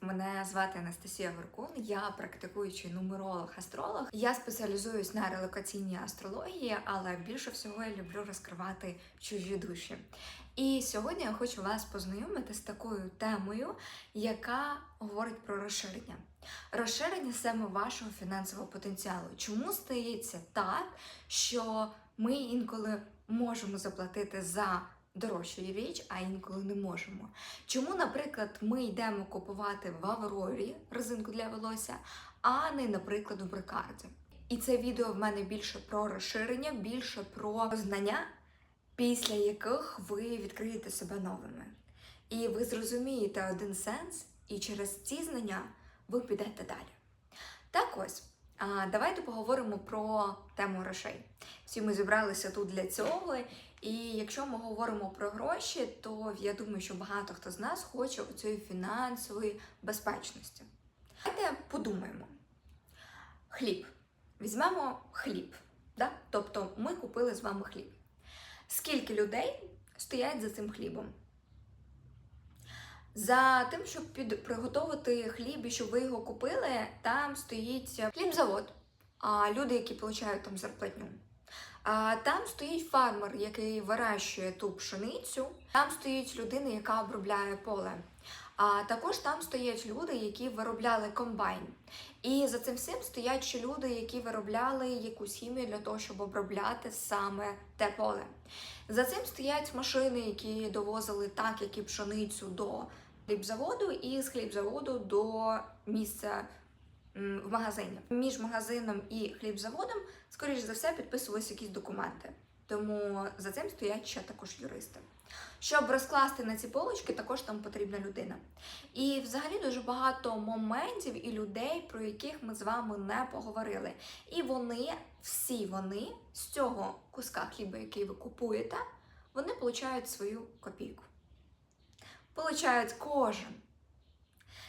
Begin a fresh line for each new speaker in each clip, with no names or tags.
Мене звати Анастасія Горкун, я практикуючий нумеролог-астролог. Я спеціалізуюсь на релокаційній астрології, але більше всього я люблю розкривати чужі душі. І сьогодні я хочу вас познайомити з такою темою, яка говорить про розширення. Розширення саме вашого фінансового потенціалу. Чому стається так, що ми інколи можемо заплатити за дорожчу річ, а інколи не можемо? Чому, наприклад, ми йдемо купувати в Аврорі резинку для волосся, а не, наприклад, у Брикарді? І це відео в мене більше про розширення, більше про знання, після яких ви відкриєте себе новими. І ви зрозумієте один сенс, і через ці знання ви підете далі. Так ось, а, давайте поговоримо про тему грошей. Всі ми зібралися тут для цього. І якщо ми говоримо про гроші, то я думаю, що багато хто з нас хоче цієї фінансової безпечності. Давайте подумаємо. Хліб. Візьмемо хліб. Да? Тобто ми купили з вами хліб. Скільки людей стоять за цим хлібом? За тим, щоб під... приготувати хліб і щоб ви його купили, там стоїть хлібзавод, а люди, які отримують там зарплатню. А там стоїть фермер, який вирощує ту пшеницю. Там стоїть людина, яка обробляє поле. А також там стоять люди, які виробляли комбайн. І за цим всім стоять ще люди, які виробляли якусь хімію для того, щоб обробляти саме те поле. За цим стоять машини, які довозили так, як і пшеницю до хлібзаводу, і з хлібзаводу до місця в магазині. Між магазином і хлібзаводом, скоріш за все, підписувалися якісь документи. Тому за цим стоять ще також юристи. Щоб розкласти на ці полочки, також там потрібна людина. І взагалі дуже багато моментів і людей, про яких ми з вами не поговорили. І вони, всі вони з цього куска хліба, який ви купуєте, вони получають свою копійку. Получають кожен.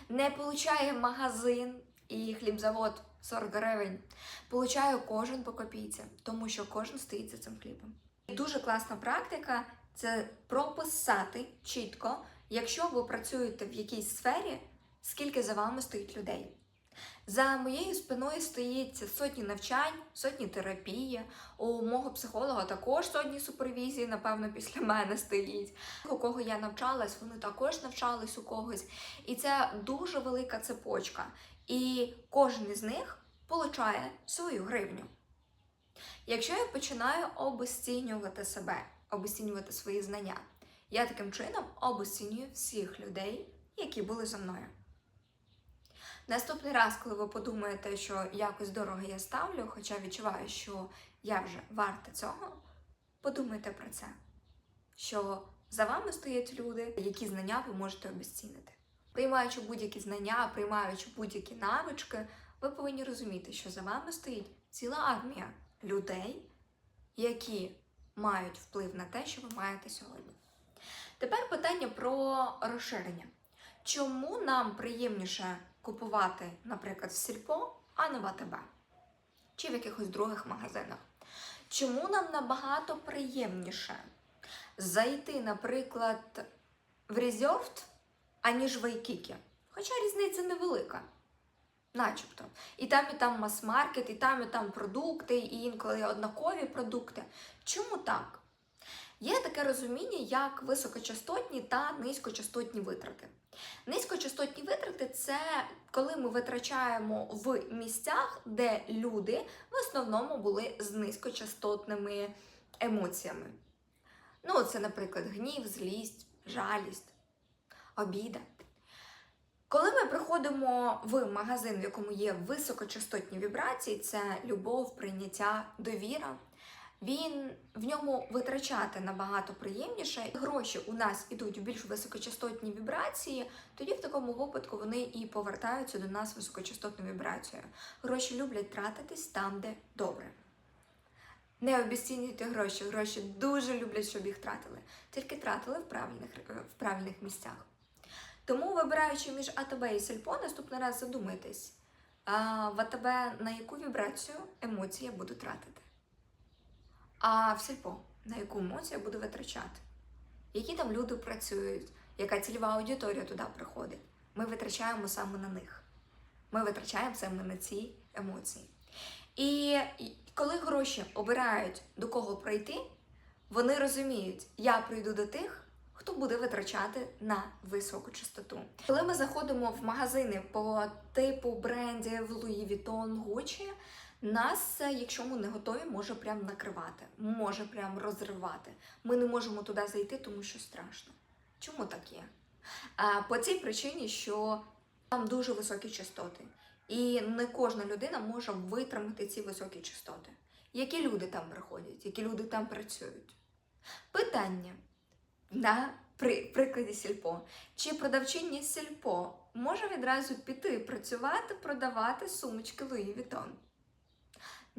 Не получає магазин і хлібзавод 40 гривень. Получає кожен по копійці, тому що кожен стоїть за цим хлібом. Дуже класна практика це прописати чітко, якщо ви працюєте в якійсь сфері, скільки за вами стоїть людей. За моєю спиною стоїть сотні навчань, сотні терапії. У мого психолога також сотні супервізій, напевно, після мене стоїть. У кого я навчалась, вони також навчались у когось. І це дуже велика цепочка. І кожен із них получає свою гривню. Якщо я починаю обесцінювати себе, обесцінювати свої знання, я таким чином обесцінюю всіх людей, які були за мною. Наступний раз, коли ви подумаєте, що якось дорого я ставлю, хоча відчуваю, що я вже варта цього, подумайте про це. Що за вами стоять люди, які знання ви можете обесцінити. Приймаючи будь-які знання, приймаючи будь-які навички, ви повинні розуміти, що за вами стоїть ціла армія людей, які мають вплив на те, що ви маєте сьогодні. Тепер питання про розширення. Чому нам приємніше купувати, наприклад, в сільпо, а не в АТБ? Чи в якихось других магазинах? Чому нам набагато приємніше зайти, наприклад, в Резервд, аніж в Айкікі? Хоча різниця невелика. Начебто. І там, і там мас-маркет, і там, і там продукти, і інколи однакові продукти. Чому так? Є таке розуміння, як високочастотні та низькочастотні витрати. Низькочастотні витрати це коли ми витрачаємо в місцях, де люди в основному були з низькочастотними емоціями. Ну, це, наприклад, гнів, злість, жалість, обіда. Коли ми приходимо в магазин, в якому є високочастотні вібрації, це любов, прийняття, довіра, він в ньому витрачати набагато приємніше. Гроші у нас ідуть в більш високочастотні вібрації, тоді в такому випадку вони і повертаються до нас високочастотною вібрацією. Гроші люблять тратитись там, де добре. Не обіцінюйте гроші. Гроші дуже люблять, щоб їх тратили. Тільки тратили в правильних, в правильних місцях. Тому, вибираючи між АТБ і Сільпо, наступний раз задумайтесь, а в АТБ на яку вібрацію емоції я буду тратити? А в Сільпо на яку емоцію я буду витрачати? Які там люди працюють, яка цільова аудиторія туди приходить? ми витрачаємо саме на них. Ми витрачаємо саме на ці емоції. І коли гроші обирають до кого прийти, вони розуміють, я прийду до тих, хто буде витрачати на високу частоту. Коли ми заходимо в магазини по типу брендів Louis Vuitton, Gucci, нас, якщо ми не готові, може прям накривати, може прям розривати. Ми не можемо туди зайти, тому що страшно. Чому так є? По цій причині, що там дуже високі частоти. І не кожна людина може витримати ці високі частоти. Які люди там приходять, які люди там працюють? Питання на при, прикладі сільпо. Чи продавчиня сільпо може відразу піти працювати, продавати сумочки Louis Vuitton?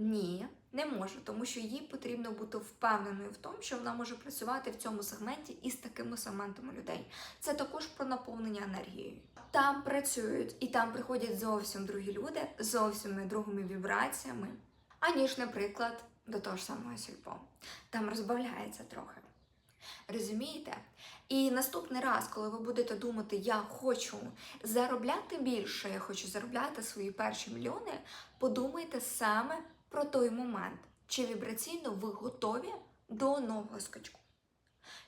Ні, не може, тому що їй потрібно бути впевненою в тому, що вона може працювати в цьому сегменті із такими сегментами людей. Це також про наповнення енергією. Там працюють і там приходять зовсім другі люди, з зовсім другими вібраціями, аніж, наприклад, до того ж самого сільпо. Там розбавляється трохи. Розумієте? І наступний раз, коли ви будете думати, я хочу заробляти більше, я хочу заробляти свої перші мільйони, подумайте саме про той момент, чи вібраційно ви готові до нового скачку.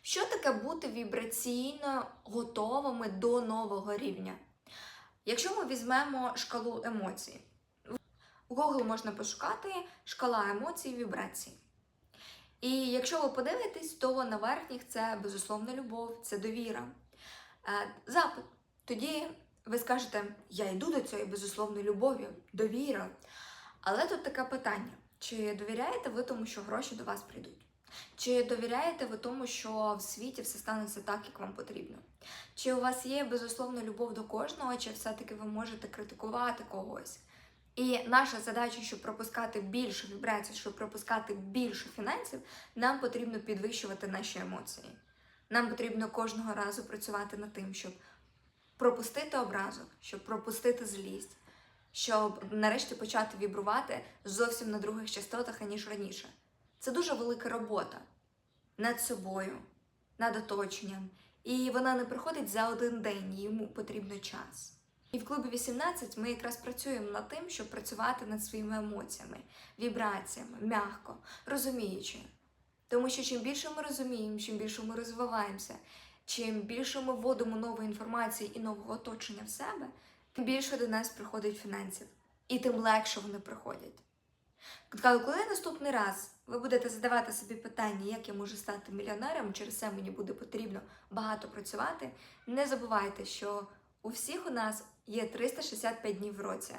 Що таке бути вібраційно готовими до нового рівня? Якщо ми візьмемо шкалу емоцій, в Google можна пошукати шкала емоцій вібрацій. І якщо ви подивитесь, то на верхніх це безусловна любов, це довіра. Е, Запит. Тоді ви скажете, я йду до цієї безусловної любові, довіра. Але тут таке питання: чи довіряєте ви тому, що гроші до вас прийдуть? Чи довіряєте ви тому, що в світі все станеться так, як вам потрібно? Чи у вас є безусловна любов до кожного, чи все-таки ви можете критикувати когось? І наша задача, щоб пропускати більше вібрацій, щоб пропускати більше фінансів, нам потрібно підвищувати наші емоції. Нам потрібно кожного разу працювати над тим, щоб пропустити образок, щоб пропустити злість, щоб нарешті почати вібрувати зовсім на других частотах, аніж раніше. Це дуже велика робота над собою, над оточенням. І вона не приходить за один день, йому потрібно час. І в клубі 18 ми якраз працюємо над тим, щоб працювати над своїми емоціями, вібраціями, м'яко, розуміючи. Тому що чим більше ми розуміємо, чим більше ми розвиваємося, чим більше ми вводимо нової інформації і нового оточення в себе, тим більше до нас приходить фінансів. І тим легше вони приходять. Коли наступний раз ви будете задавати собі питання, як я можу стати мільйонером, через це мені буде потрібно багато працювати, не забувайте, що у всіх у нас є 365 днів в році,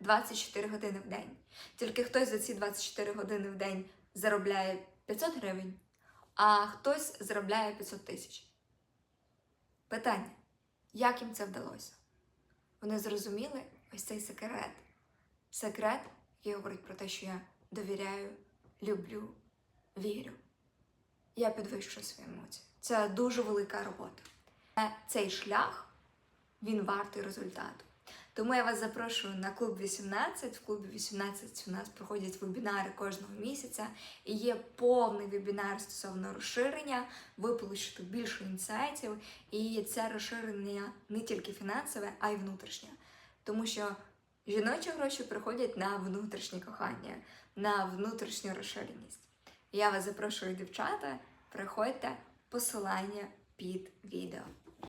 24 години в день. Тільки хтось за ці 24 години в день заробляє 500 гривень, а хтось заробляє 500 тисяч. Питання: як їм це вдалося? Вони зрозуміли ось цей секрет. Секрет, який говорить про те, що я довіряю, люблю, вірю. Я підвищую свої емоції. Це дуже велика робота. Цей шлях він вартий результату. Тому я вас запрошую на клуб 18. В клубі 18 у нас проходять вебінари кожного місяця і є повний вебінар стосовно розширення. Ви получите більше інсайтів, і це розширення не тільки фінансове, а й внутрішнє. Тому що жіночі гроші приходять на внутрішнє кохання, на внутрішню розширеність. Я вас запрошую, дівчата, приходьте посилання під відео.